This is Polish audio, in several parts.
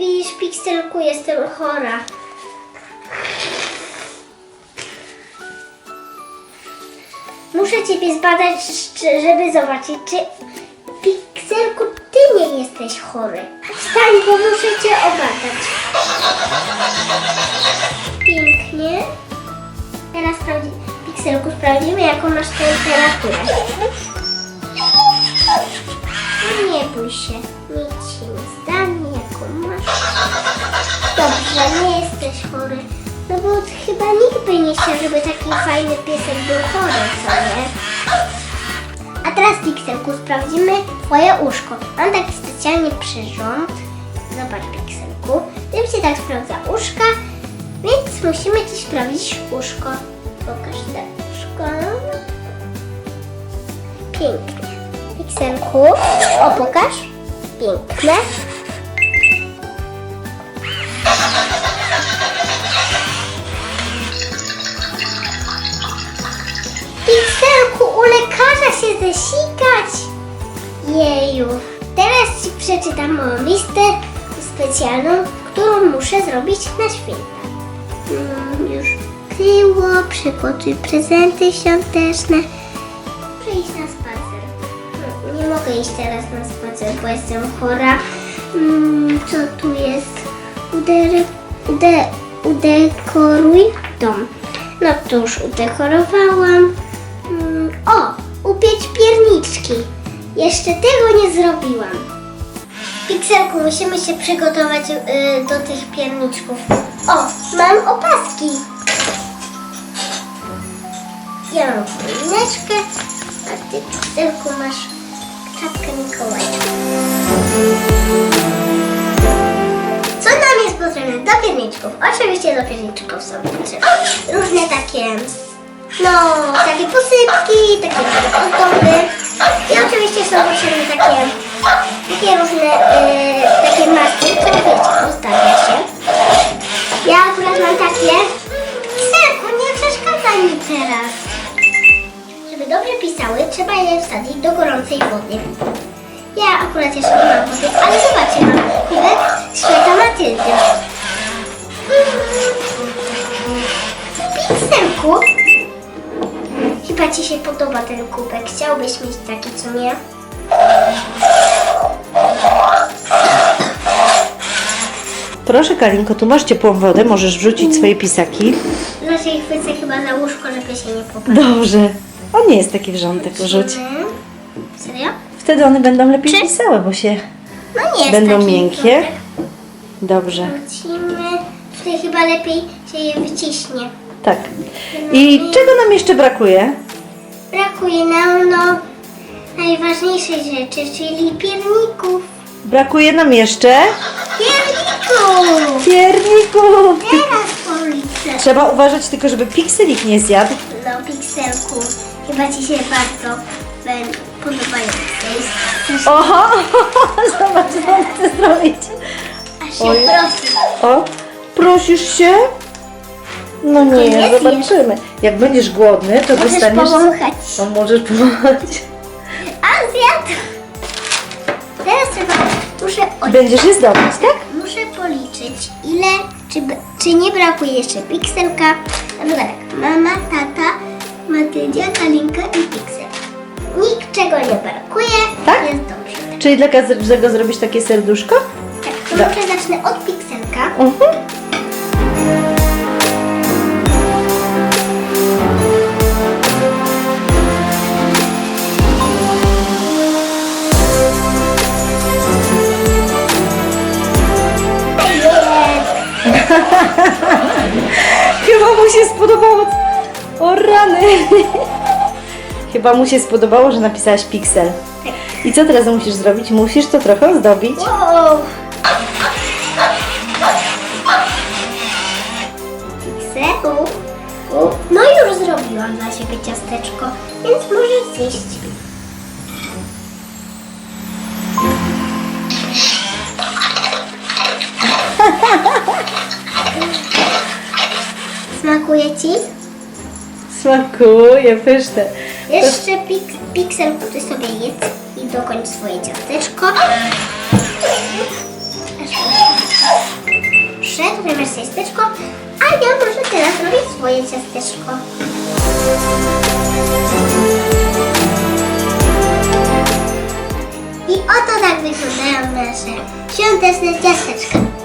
Widzisz, Pixelku, jestem chora. Muszę ciebie zbadać, żeby zobaczyć, czy Pixelku, ty nie jesteś chory. Wstań, bo muszę cię obadać. Pięknie. Teraz sprawdzi, Pixelku, sprawdzimy, jaką masz temperaturę. No nie bój się Dobrze, nie jesteś chory. No bo chyba nikt by nie chciał, żeby taki fajny piesek był chory, co nie? A teraz, Pixelku, sprawdzimy twoje uszko. Mam taki specjalnie przyrząd. Zobacz, Pixelku. Tym się tak sprawdza uszka, więc musimy ci sprawdzić uszko. Pokaż te uszko. Pięknie. Pixelku, o pokaż. Piękne. Się zesikać. Jeju. Teraz ci przeczytam moją listę specjalną, którą muszę zrobić na święta. Mm, już kryło, przygotuj prezenty świąteczne. Iść na spacer. No, Nie mogę iść teraz na spacer, bo jestem chora. Mm, co tu jest? Udery, ude, udekoruj dom. No to już udekorowałam. Mm, o, upieć pierniczki. Jeszcze tego nie zrobiłam. Pikselku, musimy się przygotować y, do tych pierniczków. O, mam opaski. Ja mam choineczkę, a ty, Pikselku, masz czapkę Mikołaja. Co nam jest potrzebne do pierniczków? Oczywiście do pierniczków są różne takie, no, takie posypki, takie ozdoby. I oczywiście są potrzebne takie, takie różne, e, takie maski, które wiecie, ustawia się. Ja akurat mam takie. Serku, nie przeszkadzaj mi teraz. Żeby dobrze pisały, trzeba je wsadzić do gorącej wody. Ja akurat jeszcze nie mam wody, ale zobaczcie, mam kubek świata Matyldy. Pikselku, chyba Ci się podoba ten kubek. Chciałbyś mieć taki, co nie? Proszę Kalinko, tu masz ciepłą wodę, możesz wrzucić swoje pisaki. Raczej chwycę chyba za łóżko, żeby się nie popaść. Dobrze. On nie jest taki wrzątek, rzuć. Serio? Wtedy one będą lepiej Czy- pisały, bo się No nie jest będą taki miękkie. Dobrze. Wrócimy. Tutaj chyba lepiej się je wyciśnie. Tak. I czego nam jeszcze brakuje? Brakuje nam no najważniejszej rzeczy, czyli pierników. Brakuje nam jeszcze Pierników! pierników. Teraz policzę. Trzeba uważać tylko, żeby Pixel ich nie zjadł. No, pikselku, chyba Ci się bardzo ben- podobają. To jest Oho! Zobacz, co chce zrobić. aż się Oj. prosi. O, prosisz się? No nie nie, zjesz. zobaczymy. Jak będziesz głodny, to Możesz dostaniesz... powąchać. No możesz powąchać. A zjadł! Teraz trzeba, muszę, oj, Będziesz je zdobyć, tak? muszę policzyć, ile, czy, b- czy nie brakuje jeszcze pikselka. Przykład tak, mama, tata, Matyldzia, Kalinka i piksel. Niczego nie brakuje, Tak? jest dobrze. Czyli dla każdego zrobisz takie serduszko? Tak, to może zacznę od pikselka. Mhm. Mu się spodobało. O rany. Chyba mu się spodobało, że napisałaś piksel. I co teraz musisz zrobić? Musisz to trochę ozdobić. Wow! Pikselu. No już zrobiłam dla Ciebie ciasteczko, więc możesz zjeść. Smakuje Ci? Smakuje, pyszne. Jeszcze pik, piksel, ty sobie jedz i dokończ swoje ciasteczko. Aż tutaj masz ciasteczko, a ja może teraz robię swoje ciasteczko. I oto tak wyglądają nasze świąteczne ciasteczka.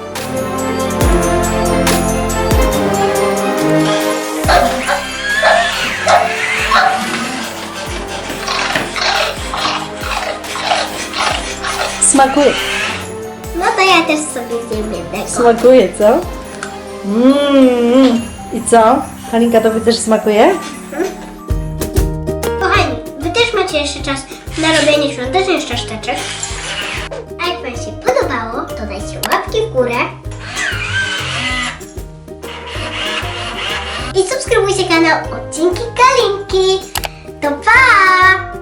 Smakuje. No to ja też sobie zjem jednego. Smakuje, co? Mmm. I co? Halinka, tobie też smakuje? Kochani, wy też macie jeszcze czas na robienie świątecznych czaszteczek. A jak wam się podobało, to dajcie łapki w górę. I subskrybujcie kanał Odcinki Kalinki. To pa!